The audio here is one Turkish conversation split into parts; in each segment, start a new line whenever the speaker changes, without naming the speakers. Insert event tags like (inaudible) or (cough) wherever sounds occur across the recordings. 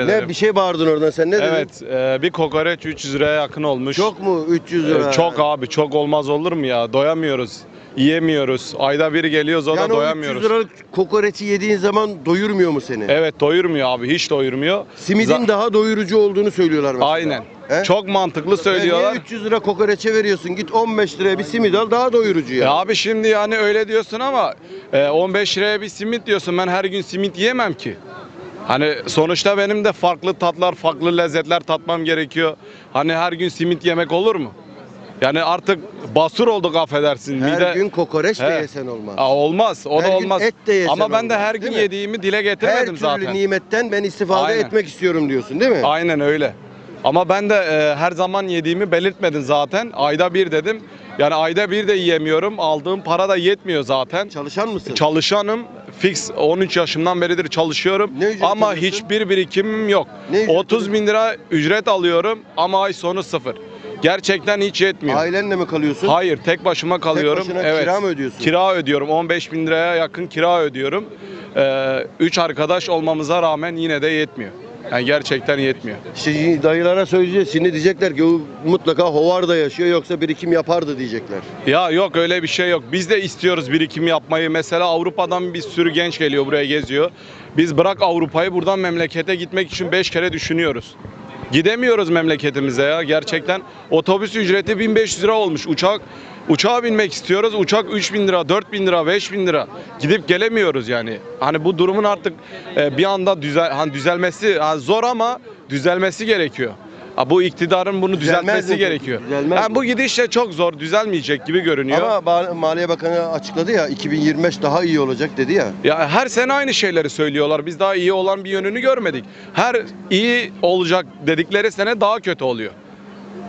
ederim.
Ne bir şey bağırdın oradan sen ne dedin?
Evet, e, bir kokoreç 300 liraya yakın olmuş.
Çok mu 300
E,
lira?
çok abi, çok olmaz olur mu ya? Doyamıyoruz. Yiyemiyoruz. Ayda bir geliyoruz o
yani
da doyamıyoruz.
300 liralık kokoreçi yediğin zaman doyurmuyor mu seni?
Evet doyurmuyor abi, hiç doyurmuyor.
Simidin
Za-
daha doyurucu olduğunu söylüyorlar mesela.
Aynen.
He?
Çok mantıklı söylüyorlar.
Niye 300 lira kokoreçe veriyorsun? Git 15 liraya bir simit al daha doyurucu ya.
Ya abi şimdi yani öyle diyorsun ama e, 15 liraya bir simit diyorsun. Ben her gün simit yiyemem ki. Hani sonuçta benim de farklı tatlar, farklı lezzetler tatmam gerekiyor. Hani her gün simit yemek olur mu? Yani artık basur olduk affedersin.
Her
Mide-
gün kokoreç de
He.
yesen olmaz.
Aa, olmaz. O
Her
da
gün
olmaz.
et de yesen
Ama ben de
olmaz,
her
değil
gün
mi?
yediğimi dile
Her
getirmedim
türlü
zaten.
nimetten ben istifade
Aynen.
etmek istiyorum diyorsun değil mi?
Aynen öyle. Ama ben de e, her zaman yediğimi belirtmedim zaten. Ayda bir dedim. Yani ayda bir de yiyemiyorum. Aldığım para da yetmiyor zaten.
Çalışan mısın?
Çalışanım. Fix 13 yaşımdan beridir çalışıyorum.
Ne ücret
ama
alıyorsun?
hiçbir birikimim yok.
Ne ücret
30 bin lira ücret alıyorum ama ay sonu sıfır. Gerçekten hiç yetmiyor.
Ailenle mi kalıyorsun?
Hayır tek başıma kalıyorum.
başına
evet.
kira mı ödüyorsun?
Kira ödüyorum. 15 bin liraya yakın kira ödüyorum. 3 arkadaş olmamıza rağmen yine de yetmiyor. Yani gerçekten yetmiyor.
İşte dayılara söyleyeceğiz. Şimdi diyecekler ki o mutlaka Hovarda yaşıyor yoksa birikim yapardı diyecekler.
Ya yok öyle bir şey yok. Biz de istiyoruz birikim yapmayı. Mesela Avrupa'dan bir sürü genç geliyor buraya geziyor. Biz bırak Avrupa'yı buradan memlekete gitmek için 5 kere düşünüyoruz. Gidemiyoruz memleketimize ya gerçekten. Otobüs ücreti 1500 lira olmuş. Uçak uçağa binmek istiyoruz. Uçak 3000 lira, 4000 lira, 5000 lira. Gidip gelemiyoruz yani. Hani bu durumun artık e, bir anda düzel hani düzelmesi hani zor ama düzelmesi gerekiyor. Ha, bu iktidarın bunu
Düzelmez
düzeltmesi
mi?
gerekiyor.
Düzelmez
Yani
mi?
bu gidişle çok zor, düzelmeyecek gibi görünüyor.
Ama Ba- Maliye Bakanı açıkladı ya 2025 daha iyi olacak dedi ya.
Ya her sene aynı şeyleri söylüyorlar. Biz daha iyi olan bir yönünü görmedik. Her iyi olacak dedikleri sene daha kötü oluyor.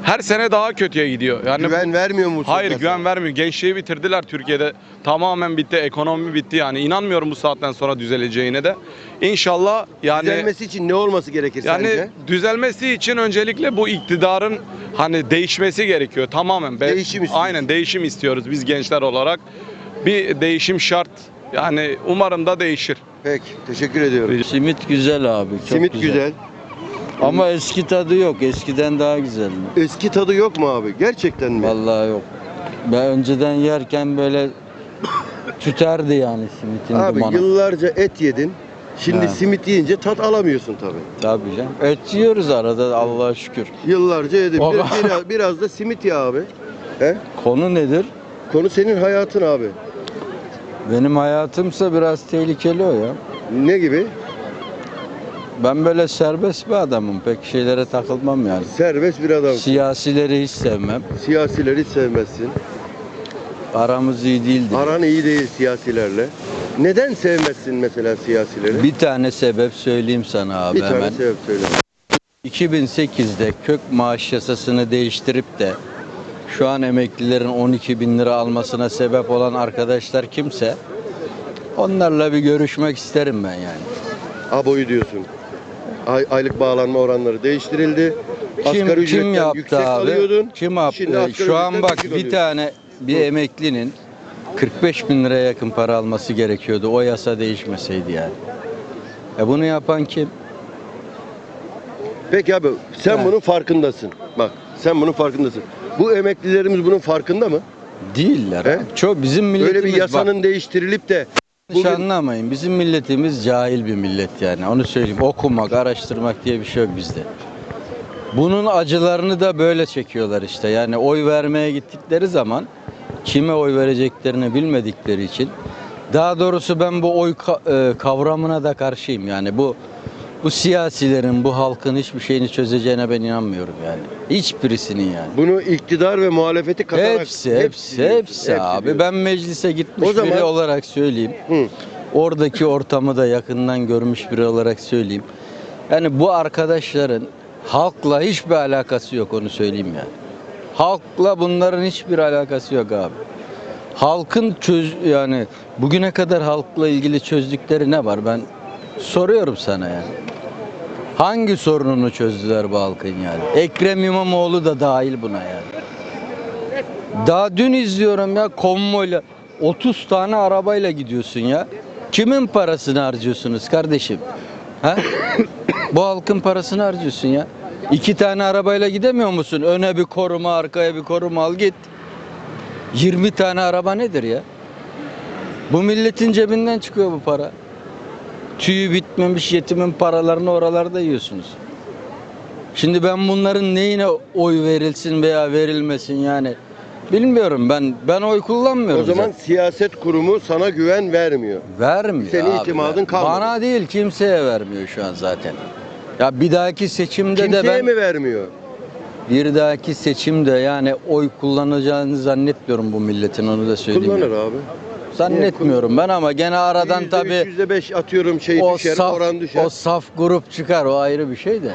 Her sene daha kötüye gidiyor. Yani
Güven vermiyor mu?
Hayır güven
sana?
vermiyor. Gençliği bitirdiler Türkiye'de. Tamamen bitti. Ekonomi bitti yani. inanmıyorum bu saatten sonra düzeleceğine de. İnşallah yani
Düzelmesi için ne olması gerekir
yani
sence?
düzelmesi için öncelikle bu iktidarın hani değişmesi gerekiyor tamamen.
Değişim istiyorsun.
Aynen değişim istiyoruz biz gençler olarak. Bir değişim şart. Yani umarım da değişir.
Peki teşekkür ediyorum.
Simit güzel abi. Çok
Simit güzel.
Ama eski tadı yok. Eskiden daha güzeldi.
Eski tadı yok mu abi? Gerçekten mi?
Vallahi yok. Ben önceden yerken böyle tüterdi yani simitin
Abi
dumanı.
yıllarca et yedin. Şimdi
He.
simit yiyince tat alamıyorsun tabii.
Tabii canım. Et yiyoruz arada Allah'a şükür.
Yıllarca yedim.
O-
Biraz, biraz, biraz da simit ya abi. He?
Konu nedir?
Konu senin hayatın abi.
Benim hayatımsa biraz tehlikeli o ya.
Ne gibi?
Ben böyle serbest bir adamım. Pek şeylere takılmam yani.
Serbest bir adam.
Siyasileri hiç sevmem.
Siyasileri hiç sevmezsin.
Aramız iyi değildir.
Aran iyi değil siyasilerle. Neden sevmezsin mesela siyasileri?
Bir tane sebep söyleyeyim sana abi
Bir tane
hemen.
sebep söyle.
2008'de kök maaş yasasını değiştirip de şu an emeklilerin 12 bin lira almasına sebep olan arkadaşlar kimse onlarla bir görüşmek isterim ben yani.
Aboyu diyorsun. Ay, aylık bağlanma oranları değiştirildi.
Kim,
Asgari
kim yaptı
yüksek
abi?
alıyordun.
Kim yaptı? Şu an bak bir
alıyorsun.
tane bir
Hı.
emeklinin 45 bin liraya yakın para alması gerekiyordu. O yasa değişmeseydi yani. E bunu yapan kim?
Peki abi sen
Ha.
bunun farkındasın. Bak sen bunun farkındasın. Bu emeklilerimiz bunun farkında mı?
Değiller.
He?
Çok bizim milletimiz
Böyle bir
bak-
yasanın değiştirilip de
Yanlış
bugün
anlamayın. Bizim milletimiz cahil bir millet yani. Onu söyleyeyim. Okumak, araştırmak diye bir şey yok bizde. Bunun acılarını da böyle çekiyorlar işte. Yani oy vermeye gittikleri zaman kime oy vereceklerini bilmedikleri için daha doğrusu ben bu oy e, kavramına da karşıyım. Yani bu bu siyasilerin, bu halkın hiçbir şeyini çözeceğine ben inanmıyorum yani. Hiçbirisinin yani.
bunu iktidar ve muhalefeti katarak
Hepsi, hepsi, hepsi, abi.
diyorsun.
Ben meclise gitmiş
O zaman-
biri olarak söyleyeyim.
Hı.
Oradaki ortamı da yakından görmüş biri olarak söyleyeyim. Yani bu arkadaşların halkla hiçbir alakası yok onu söyleyeyim yani. Halkla bunların hiçbir alakası yok abi. Halkın çöz yani bugüne kadar halkla ilgili çözdükleri ne var ben soruyorum sana yani. Hangi sorununu çözdüler bu halkın yani? Ekrem İmamoğlu da dahil buna yani. Daha dün izliyorum ya konvoyla 30 tane arabayla gidiyorsun ya. Kimin parasını harcıyorsunuz kardeşim? Ha? (coughs) Bu halkın parasını harcıyorsun ya. İki tane arabayla gidemiyor musun? Öne bir koruma, arkaya bir koruma al git. 20 tane araba nedir ya? Bu milletin cebinden çıkıyor bu para. Tüyü bitmemiş yetimin paralarını oralarda yiyorsunuz. Şimdi ben bunların neyine oy verilsin veya verilmesin yani bilmiyorum ben ben oy kullanmıyorum.
O zaman
zaten.
siyaset kurumu sana güven vermiyor.
vermiyor.
Senin
abi.
itimadın kalmadı.
Bana değil kimseye vermiyor şu an zaten. Ya bir dahaki seçimde
Kimseye
de ben
mi vermiyor?
Bir dahaki seçimde yani oy kullanacağını zannetmiyorum bu milletin onu da söyleyeyim.
Kullanır abi.
Zannetmiyorum ben ama gene aradan
Yüzde beş atıyorum şey
o
düşer,
saf,
oran düşer.
o saf grup çıkar o ayrı bir şey de.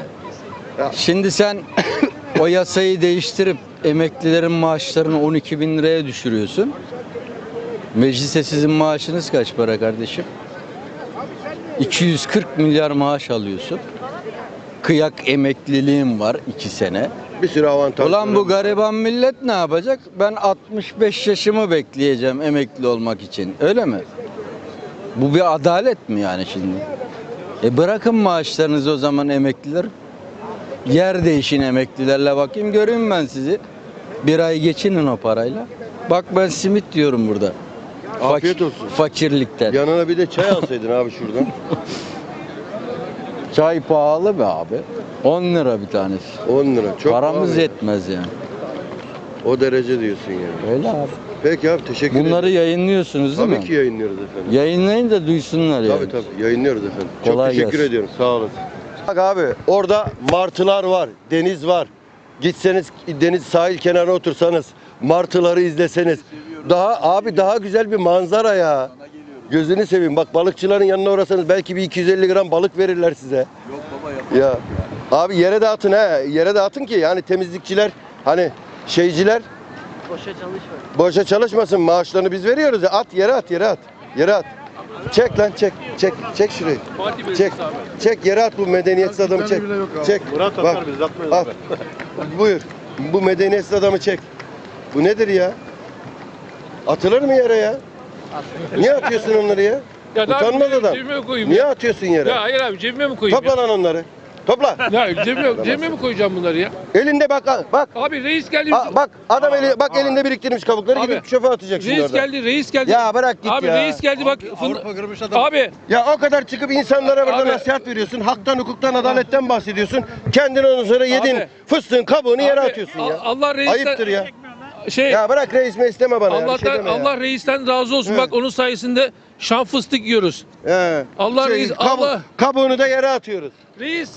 Ya.
Şimdi sen (coughs) o yasayı değiştirip emeklilerin maaşlarını 12 bin liraya düşürüyorsun. Meclise sizin maaşınız kaç para kardeşim? 240 milyar maaş alıyorsun. Kıyak emekliliğim var 2 sene.
Bir sürü avantaj.
Ulan bu gariban millet ne yapacak? Ben 65 yaşımı bekleyeceğim emekli olmak için. Öyle mi? Bu bir adalet mi yani şimdi? E bırakın maaşlarınızı o zaman emekliler. Yer değişin emeklilerle bakayım göreyim ben sizi. Bir ay geçinin o parayla. Bak ben simit diyorum burada.
Afiyet
Fak-
olsun.
Fakirlikten.
Yanına bir de çay alsaydın abi şuradan. (laughs)
Çay pahalı be abi. 10 lira bir tanesi.
10 lira. Çok
Paramız
pahalı.
yetmez yani.
O derece diyorsun yani.
Öyle abi.
Peki abi teşekkür
Bunları
ederim.
yayınlıyorsunuz değil
Tabii
mi?
ki yayınlıyoruz efendim.
Yayınlayın da duysunlar yani.
Tabii tabii yayınlıyoruz efendim.
Kolay
Çok teşekkür
gelsin.
ediyorum. Sağ olun. Bak abi orada martılar var, deniz var. Gitseniz deniz sahil kenarına otursanız, martıları izleseniz. Daha abi daha güzel bir manzara ya. Gözünü seveyim. Bak balıkçıların yanına uğrasanız belki bir 250 gram balık verirler size. Yok baba Ya abi yere dağıtın ha. Yere dağıtın ki yani temizlikçiler hani şeyciler
Boşa çalışma.
boşa çalışmasın. Maaşlarını biz veriyoruz ya. At yere at yere at. Yere at. Çek lan çek. Çek çek şurayı. Çek. Çek yere at bu medeniyetsiz adamı çek. Çek.
Murat
Bak.
atar biz atmayız
At. Buyur. Bu medeniyetsiz adamı çek. Bu nedir ya? Atılır mı yere ya? Niye atıyorsun onları ya?
Ya ne
Utanmaz
yapayım,
adam.
Cebime mi koyayım
Niye
ya?
atıyorsun yere?
Ya hayır abi cebime mi koyayım
Topla lan onları. Topla.
ya? Cebime, cebime mi koyacağım bunları ya?
Elinde bak bak.
Abi reis geldi.
Aa, bak adam eli bak elinde biriktirmiş kabukları
Abi,
gidip çöpe atacak şimdi
reis
orada.
geldi, reis geldi.
Ya bırak git
abi
ya.
reis geldi bak. fın- Abi
Ya o kadar çıkıp insanlara burada
Abi-
nasihat veriyorsun. Haktan, hukuktan, adaletten bahsediyorsun. Kendin ondan sonra yedin
Abi-
fıstığın kabuğunu yere
abi,
atıyorsun
A-
ya.
Allah reisten
Ayıptır ya.
şey
Ya bırak reis mi isteme bana ya. bir şey
Allah'tan
deme ya.
Allah reisten razı olsun. Bak onun sayesinde şan fıstık yiyoruz.
He.
Allah reis-
kabu-
Allah-
Kabuğunu da yere atıyoruz.
Reis.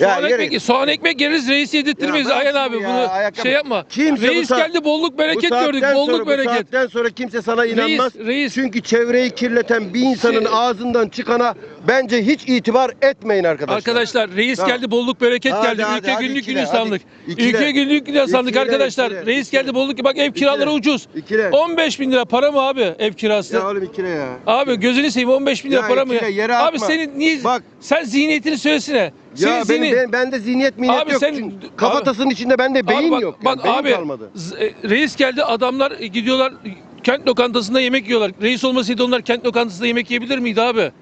Ya
Soğan
yere-
ekmek, soğan ekmek yeriz reis yedirtmeyiz
Ya
Ayhan abi
ya,
bunu
ayakkabı-
şey yapma.
Kimse
reis
saat-
geldi bolluk bereket gördük bolluk
sonra,
bereket.
Bu saatten sonra kimse sana inanmaz.
reis.
Çünkü çevreyi kirleten bir insanın
Şey-
ağzından çıkana bence hiç itibar etmeyin arkadaşlar.
Arkadaşlar reis
Tamam.
geldi bolluk bereket
Hadi,
geldi.
hadi,
Ülke
hadi,
günlük
ikile,
gülistanlık.
hadi, ikile.
Ülke günlük gülistanlık
İkile,
arkadaşlar.
ikile,
reis
ikile.
geldi bolluk bak ev kiraları ucuz.
İkile.
15 bin lira para mı abi ev kirası?
Ya oğlum ikile ya.
Abi gözünü seveyim 15 bin lira
Ya
para mı
ikile, yere
Abi
atma.
senin niye
Bak.
sen zihniyetini söylesene. Senin
Ya benim,
zihnin-
ben, bende zihniyet mihniyet
Abi
yok.
sen-
Çünkü kafatasının içinde bende beyin
Abi bak,
yok.
Bak
beyin
abi
kalmadı.
e, reis geldi adamlar gidiyorlar kent lokantasında yemek yiyorlar. Reis olmasaydı onlar kent lokantasında yemek yiyebilir miydi abi?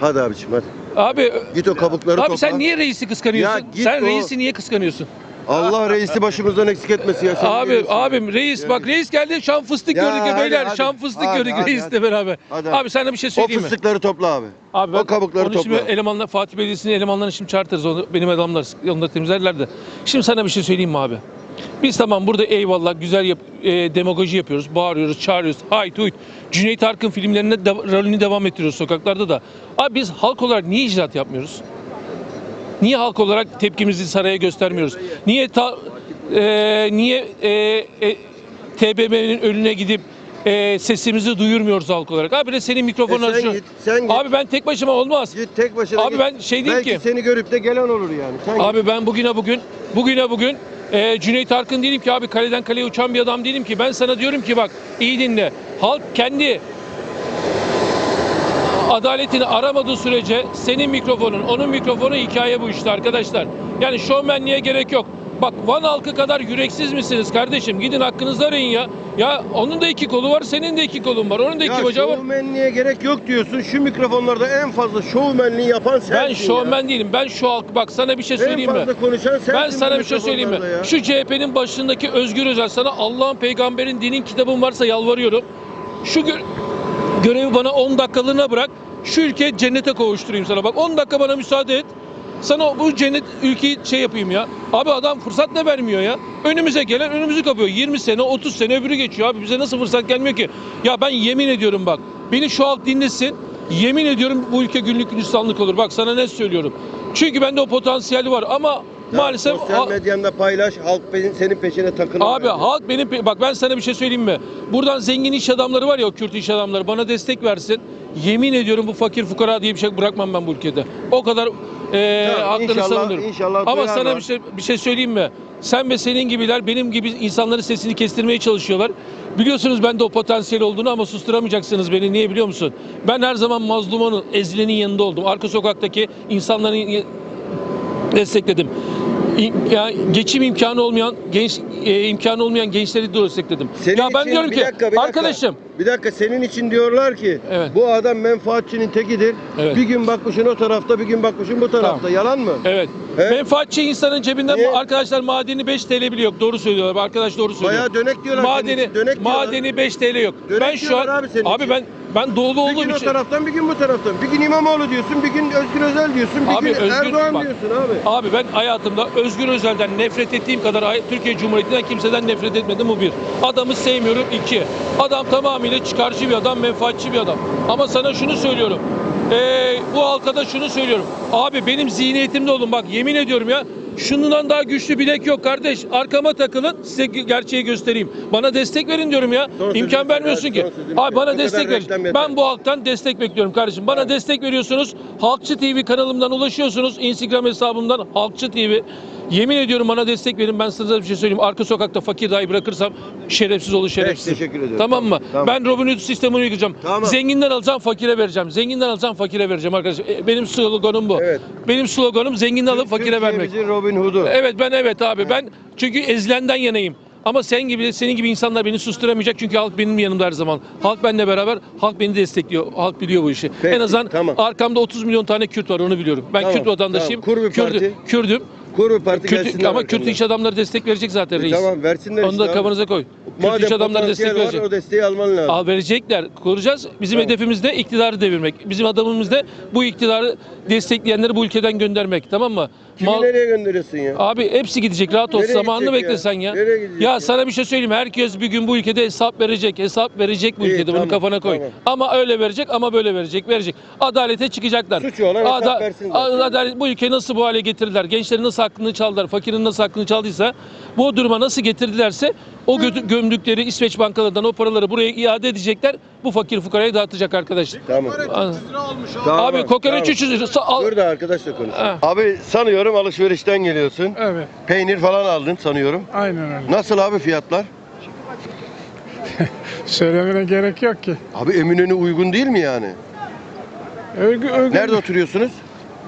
Hadi abiciğim hadi.
Abi
Git o kabukları
Abi
topla.
sen niye reisi kıskanıyorsun?
Ya git
sen
o-
reisi niye kıskanıyorsun?
Allah reisi başımızdan eksik etmesin ya. Sen
Abi
biliyorsun ya.
abim reis bak reis geldi şam fıstık
Ya
gördük ya
hadi,
beyler
hadi.
şam fıstık
Hadi,
gördük
hadi,
reisle
hadi.
beraber.
Hadi.
Abi sana bir şey
O
söyleyeyim mi?
fıstıkları topla abi.
Abi ben
o kabukları topla.
elemanlar Fatih Belediyesi'nin elemanlarını şimdi çağırtırız onu benim adamlar onları temizlerler de. Şimdi sana bir şey söyleyeyim mi abi? Biz tamam burada eyvallah güzel yap, e, demagoji yapıyoruz, bağırıyoruz, çağırıyoruz, hayt huyt. Cüneyt Arkın filmlerinde de, rolünü devam ettiriyoruz sokaklarda da. Abi biz halk olarak niye icraat yapmıyoruz? Niye halk olarak tepkimizi saraya göstermiyoruz? Niye ta, e, niye e, e, TBMM'nin önüne gidip e, sesimizi duyurmuyoruz halk olarak? Abi de senin mikrofonun
E sen
açıyor.
git, sen git.
Abi ben tek başıma olmaz.
Git tek başına
Abi
git.
ben şey diyeyim
Belki
ki-
seni görüp de gelen olur yani. Sen git.
Abi ben bugüne bugün bugüne bugün e, Cüneyt Arkın değilim ki abi kaleden kaleye uçan bir adam değilim ki. Ben sana diyorum ki bak iyi dinle. Halk kendi adaletini aramadığı sürece senin mikrofonun, onun mikrofonu hikaye bu işte arkadaşlar. Yani şovmenliğe gerek yok. Bak Van halkı kadar yüreksiz misiniz kardeşim? Gidin hakkınızı arayın ya. Ya onun da iki kolu var, senin de iki kolun var. Onun da iki
Ya
bacağı var.
şovmenliğe gerek yok diyorsun. Şu mikrofonlarda en fazla şovmenliği yapan sensin
Ben
ya.
şovmen değilim. Ben şu halk bak sana bir şey söyleyeyim
En
mi?
fazla konuşan sensin
Ben
bu
sana bir şey söyleyeyim mi?
mikrofonlarda ya.
Şu CHP'nin başındaki Özgür Özel sana Allah'ın peygamberin dinin kitabın varsa yalvarıyorum. Şu gö- görevi bana 10 dakikalığına bırak. Şu ülkeyi cennete kavuşturayım sana. Bak 10 dakika bana müsaade et. Sana bu cennet ülkeyi şey yapayım ya. Abi adam fırsat ne vermiyor ya? Önümüze gelen önümüzü kapıyor. 20 sene 30 sene öbürü geçiyor abi. Bize nasıl fırsat gelmiyor ki? Ya ben yemin ediyorum bak. Beni şu halk dinlesin. Yemin ediyorum bu ülke günlük gülistanlık olur. Bak sana ne söylüyorum. Çünkü bende o potansiyeli var ama maalesef
sosyal medyanda paylaş. Halk benim- senin peşine takılır.
Abi
bence.
halk benim pe- bak ben sana bir şey söyleyeyim mi? Buradan zengin iş adamları var ya o Kürt iş adamları bana destek versin. Yemin ediyorum bu fakir fukara diye bir şey bırakmam ben bu ülkede. O kadar e,
Tamam,
haklarını
inşallah-
savunurum.
inşallah
Ama
duyarlar.
sana bir şey bir şey söyleyeyim mi? Sen ve senin gibiler benim gibi insanların sesini kestirmeye çalışıyorlar. Biliyorsunuz bende o potansiyel olduğunu ama susturamayacaksınız beni. Niye biliyor musun? Ben her zaman mazlumanın, ezilenin yanında oldum. Arka sokaktaki insanların destekledim. İ- Ya geçim imkanı olmayan genç e, imkanı olmayan gençleri de destekledim.
Senin
ya ben
için-
diyorum ki
dakika, bir dakika.
arkadaşım
Bir dakika senin için diyorlar ki
Evet.
bu adam menfaatçinin tekidir.
Evet.
Bir gün bakmışın o tarafta bir gün bakmışın bu tarafta.
Tamam.
Yalan mı?
evet.
Evet.
Menfaatçi insanın cebinden
Niye?
arkadaşlar madeni 5 TL bile yok. Doğru söylüyorlar. Arkadaş doğru söylüyor.
Bayağı dönek diyorlar.
madeni
dönek diyorlar.
madeni 5 TL yok.
Dönek
ben şu
diyorlar
an
abi senin için.
ben ben doğulu
Bir
olduğum
gün o
için
taraftan bir gün bu taraftan. Bir gün İmamoğlu diyorsun, bir gün Özgür Özel diyorsun, bir
Abi
gün
Özgür-
Erdoğan
bak.
diyorsun abi.
Abi ben hayatımda Özgür Özel'den nefret ettiğim kadar Türkiye Cumhuriyeti'nden kimseden nefret etmedim bu bir. Adamı sevmiyorum iki. Adam tamamıyla çıkarcı bir adam, menfaatçi bir adam. Ama sana şunu söylüyorum. Ee, bu halka da şunu söylüyorum. Abi benim zihniyetimde olun bak yemin ediyorum ya. Şundan daha güçlü bilek yok kardeş. Arkama takılın size ge- gerçeği göstereyim. Bana destek verin diyorum ya.
Sözüm
İmkan vermiyorsun ki. Abi bana destek ver.
reklam yeter.
Ben bu halktan destek bekliyorum kardeşim. Bana destek veriyorsunuz. Halkçı TV kanalımdan ulaşıyorsunuz. Instagram hesabımdan Halkçı TV. Yemin ediyorum bana destek verin. Ben size bir şey söyleyeyim. Arka sokakta fakir dahi bırakırsam şerefsiz olur şerefsiz.
teşekkür ediyorum.
Tamam mı?
Tamam.
Ben Robin Hood sistemini uygulayacağım.
Tamam.
Zenginden alacağım fakire vereceğim. Zenginden alacağım fakire vereceğim arkadaşlar. E, Benim sloganım bu.
Evet.
Benim sloganım zenginden alıp fakire vermek.
Robin Hood'u.
Evet ben evet abi. Ben çünkü ezilenden yanayım. Ama sen gibi, senin gibi insanlar beni susturamayacak çünkü halk benim yanımda her zaman. Halk benimle beraber, halk beni destekliyor. Halk biliyor bu işi.
Peki,
en azından
tamam.
arkamda 30 milyon tane Kürt var onu biliyorum. Ben
Tamam,
Kürt vatandaşıyım.
tamam. Kur
Kürdü-. Kürdüm.
Kur bir parti
Kürt,
gelsinler
ama
arkandan.
iş adamları destek verecek zaten
E
reis.
Tamam versinler
Onu
işte
da
abi.
kafanıza koy.
Madem
iş adamları destek
potansiyel
verecek.
var o desteği alman lazım.
Al verecekler. Kuracağız. Bizim hedefimiz de iktidarı devirmek. Bizim adamımız da bu iktidarı destekleyenleri bu ülkeden göndermek. Tamam mı?
Kimi
Mal-
nereye gönderiyorsun ya?
Abi hepsi gidecek rahat ol.
Nereye
Zamanını
gidecek
bekle
ya?
ya.
Nereye gidecek
ya
ya?
sana bir şey söyleyeyim. Herkes bir gün bu ülkede hesap verecek. Hesap verecek bu
İyi,
ülkede.
tamam,
Bunu kafana koy.
tamam.
Ama öyle verecek ama böyle verecek. Verecek. Adalete çıkacaklar.
Suçu olan hesap versin zaten.
Adalet bu ülkeyi nasıl bu hale getirdiler? Gençlerin nasıl hakkını çaldılar? Fakirin nasıl hakkını çaldıysa bu duruma nasıl getirdilerse o gömdükleri İsveç bankalarından o paraları buraya iade edecekler. Bu fakir fukaraya dağıtacak arkadaşlar.
Tamam.
Aa.
Tamam,
Abi kokoreç
tamam.
300 lira. Sa- al-
Dur da arkadaşla konuş.
Ha.
Abi sanıyorum alışverişten geliyorsun.
Evet,
Peynir falan aldın sanıyorum.
aynen öyle.
Nasıl abi fiyatlar? (laughs)
Söylemene gerek yok ki.
Abi Eminönü uygun değil mi yani?
Övgü, övgü
Nerede oturuyorsunuz?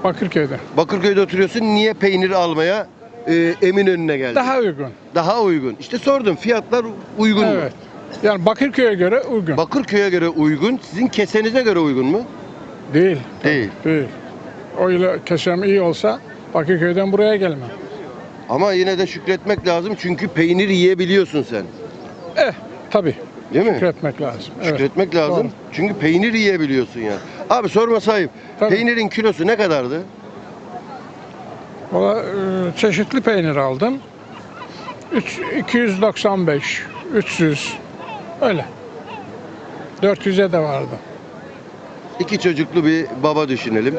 Bakırköy'de.
Bakırköy'de oturuyorsun. Niye peynir almaya e, Eminönü'ne geldin?
Daha uygun.
Daha uygun. İşte sordum fiyatlar uygun mu?
Evet. Yani Bakırköy'e göre uygun.
Bakırköy'e göre uygun, sizin kesenize göre uygun mu?
Değil.
Değil.
Değil. O ile kesem iyi olsa Bakırköy'den buraya gelmem.
Ama yine de şükretmek lazım çünkü peynir yiyebiliyorsun sen.
Eh, tabii.
Değil mi?
Şükretmek lazım. Evet.
Şükretmek lazım.
Doğru.
Çünkü peynir yiyebiliyorsun ya. Abi sorma sahip.
Tabii.
Peynirin kilosu ne kadardı?
Valla, e, çeşitli peynir aldım. Üç- 295, 300 öyle. 400'e de vardı.
İki çocuklu bir baba düşünelim.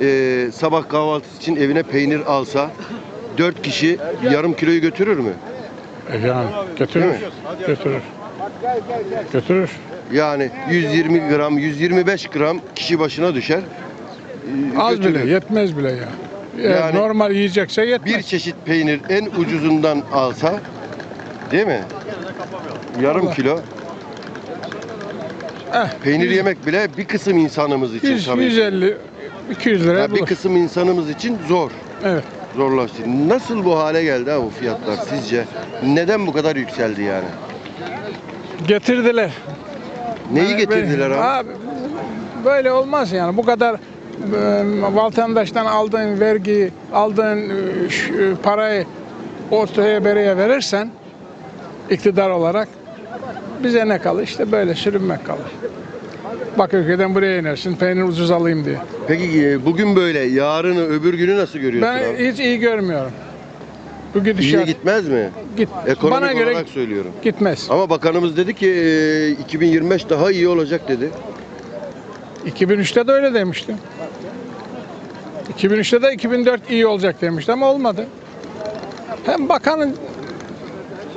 Ee, sabah kahvaltısı için evine peynir alsa dört kişi yarım kiloyu götürür mü?
E yani götürür.
Mi?
Götürür. Götürür.
Yani 120 gram, 125 gram kişi başına düşer. Ee,
Az
götürür.
bile, yetmez bile ya. Eğer
Yani
normal yiyecekse yetmez.
Bir çeşit peynir en ucuzundan alsa değil mi? Yarım kilo.
Eh,
Peynir
yüz-
yemek bile bir kısım insanımız için
100,
tabii.
150, 200 liraya
Ya bir
bulur.
kısım insanımız için zor.
Evet.
Zorlaştı. Nasıl bu hale geldi ha bu fiyatlar sizce? Neden bu kadar yükseldi yani?
Getirdiler.
Neyi getirdiler abi?
Abi böyle olmaz yani. Bu kadar e, vatandaştan aldığın vergiyi, aldığın e, ş- e, parayı ortaya bereye verirsen iktidar olarak bize ne kalır? İşte böyle sürünmek kalır. Bakırköy'den buraya inersin peynir ucuz alayım diye.
Peki e, bugün böyle, yarını, öbür günü nasıl görüyorsun
Ben
abi?
hiç iyi görmüyorum. Bu
İyi
gidişat
gitmez mi?
git.
Ekonomik
Bana göre
olarak söylüyorum.
gitmez.
Ama bakanımız dedi ki e, 2025 daha iyi olacak dedi.
2003'te de öyle demişti. 2003'te de 2004 iyi olacak demişti ama olmadı. Hem bakanın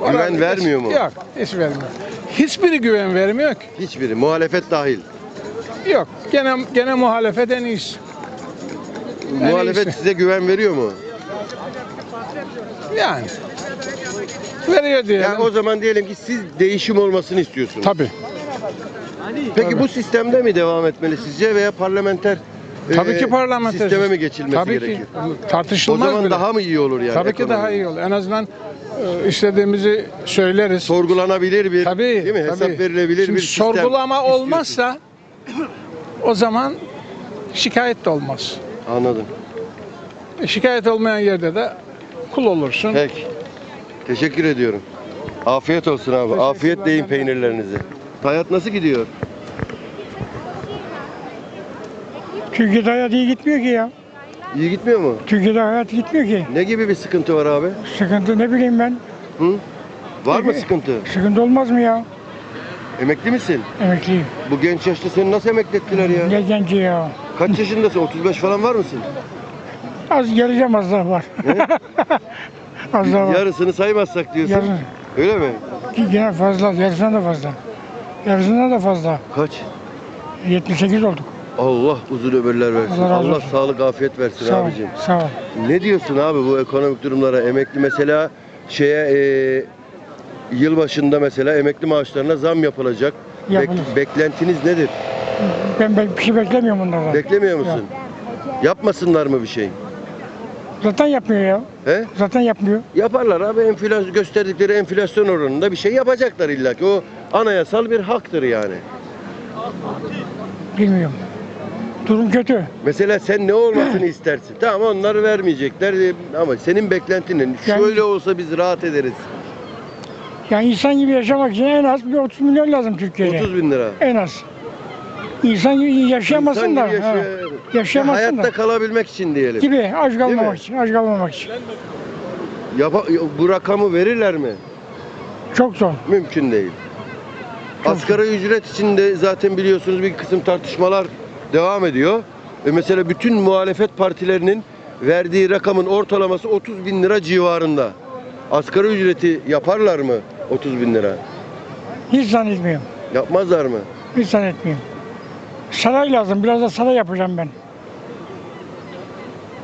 Güven vermiyor mu?
Yok, hiç vermiyor. Hiçbiri güven vermiyor ki.
Hiçbiri, muhalefet dahil.
Yok, gene gene muhalefet en iyisi. En
muhalefet
iyisi.
size güven veriyor mu?
Yani. Veriyor diyelim.
Yani o zaman diyelim ki siz değişim olmasını istiyorsunuz.
Tabii.
Peki
tabii.
bu sistemde mi devam etmeli sizce veya parlamenter
Tabii
e,
ki parlamenter.
sisteme mi geçilmesi
Tabii
gerekir?
ki.
O
Tartışılmaz
zaman
bile.
daha mı iyi olur yani?
Tabii ki
ekonomi?
daha iyi olur. En azından e, istediğimizi söyleriz.
Sorgulanabilir bir,
Tabii.
değil mi? Hesap
tabii.
verilebilir
Şimdi
bir sistem
sorgulama olmazsa o zaman şikayet de olmaz.
Anladım.
E, Şikayet olmayan yerde de kul olursun.
Peki. Teşekkür ediyorum. Afiyet olsun abi. Afiyet deyin peynirlerinizi. Hayat nasıl gidiyor?
Türkiye'de hayat iyi gitmiyor ki ya.
İyi gitmiyor mu?
Türkiye'de hayat gitmiyor ki.
Ne gibi bir sıkıntı var abi?
Sıkıntı ne bileyim ben.
Hı? Var mı sıkıntı?
Sıkıntı olmaz mı ya?
Emekli misin?
Emekliyim.
Bu genç yaşta seni nasıl emekli ettiler ya?
Ne genci ya.
Kaç yaşındasın? 35 falan var mısın?
Az geleceğim az daha var. (laughs) az daha var.
Yarısını saymazsak diyorsun.
Yarın.
Öyle mi?
Ki Yine fazla. Yarısından da fazla. Yarısından da fazla.
Kaç?
78 olduk.
Allah uzun ömürler versin.
Allah
Allah,
olsun.
sağlık afiyet versin
Sağ ol.
abicim.
Sağ ol.
Ne diyorsun abi bu ekonomik durumlara? Emekli mesela şeye e, yılbaşında mesela emekli maaşlarına zam yapılacak. Bek- beklentiniz nedir?
Ben, ben bir şey beklemiyorum bunlardan.
Beklemiyor musun? Yapmasınlar mı bir şey?
Zaten yapmıyor ya.
He?
Zaten yapmıyor.
Yaparlar abi enflasyon gösterdikleri enflasyon oranında bir şey yapacaklar illa ki. O anayasal bir haktır yani.
Bilmiyorum. Durum kötü.
Mesela sen ne olmasını istersin? Tamam onlar vermeyecekler e, ama senin beklentinin
Yani-
şöyle olsa biz rahat ederiz.
Yani insan gibi yaşamak için en az bir 30 milyon lazım Türkiye'de.
30 bin lira.
En az. İnsan gibi yaşayamazsın
İnsan
da.
gibi
ha.
yaşaya-
Yaşayamazsın
hayatta
da.
kalabilmek için diyelim.
Gibi aç
mi?
kalmamak için, aç kalmamak için.
Yapa- bu rakamı verirler mi?
Çok zor.
Mümkün değil. Asgari ücret için de zaten biliyorsunuz bir kısım tartışmalar devam ediyor. E mesela bütün muhalefet partilerinin verdiği rakamın ortalaması 30 bin lira civarında. Asgari ücreti yaparlar mı 30 bin lira?
Hiç zannetmiyorum.
Yapmazlar mı?
Hiç zannetmiyorum. Saray lazım. Biraz da saray yapacağım ben.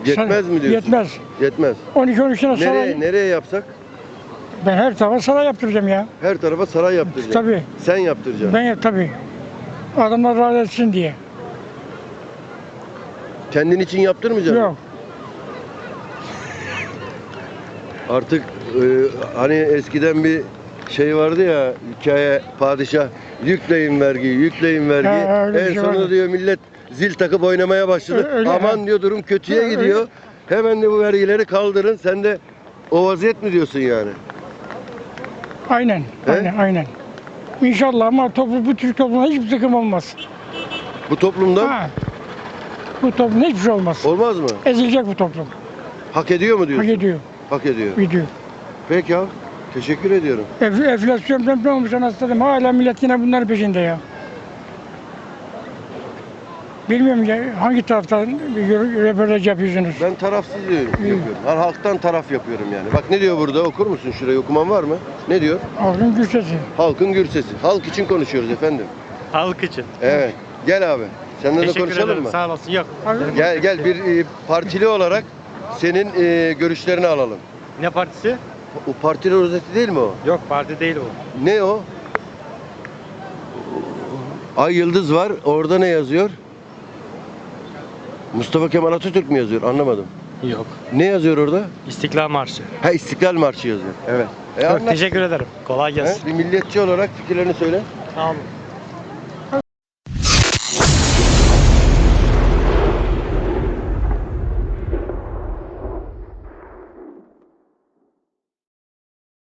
Yetmez
Saray-
mi diyorsun?
Yetmez.
Yetmez.
12-13 tane saray.
Nereye, nereye yapsak?
Ben her tarafa saray yaptıracağım ya.
Her tarafa saray yaptıracaksın.
Tabii.
Sen yaptıracaksın.
Ben tabii. Adamlar rahat etsin diye.
Kendin için yaptırmayacaksın.
Yok.
Artık e, hani eskiden bir şey vardı ya hikaye padişah yükleyin vergi yükleyin vergi
Ha, öyle
en
şey
sonunda
vardı.
diyor millet zil takıp oynamaya başladı
öyle,
aman
ha.
diyor durum kötüye
Ö-
gidiyor hemen de bu vergileri kaldırın sen de o vaziyet mi diyorsun yani
Aynen.
He?
Aynen. Aynen. İnşallah ama toplu, bu Türk toplumuna hiçbir sıkım olmaz.
bu toplumda
Ha. Bu toplum hiçbir şey olmaz.
olmaz mı
Ezilecek bu toplum.
hak ediyor mu diyorsun
Hak ediyor.
hak ediyor
Gidiyor.
peki abi teşekkür ediyorum
Enf enflasyon ben ne olmuş anasını Hala millet yine bunların peşinde ya. Bilmiyorum ya hangi taraftan röportaj yapıyorsunuz?
ben tarafsız yapıyorum ben halktan taraf yapıyorum yani bak ne diyor burada okur musun şurayı okuman var mı ne diyor
Halkın güçlesi.
halkın gür sesi halk için konuşuyoruz efendim
Halk için.
Evet. Gel abi. Senden de
Teşekkür
konuşalım
ederim.
mı?
Sağ olasın. Yok.
Gel gel bir e, partili olarak senin e, görüşlerini alalım.
Ne partisi?
O partili rozeti değil mi o?
Yok parti değil o.
Ne o? Ay yıldız var. Orada ne yazıyor? Mustafa Kemal Atatürk mü yazıyor? Anlamadım.
Yok.
Ne yazıyor orada?
İstiklal Marşı.
Ha İstiklal Marşı yazıyor. Evet. E, anlat.
Teşekkür ederim. Kolay
He?
gelsin.
Bir milliyetçi olarak fikirlerini söyle.
Sağ olun.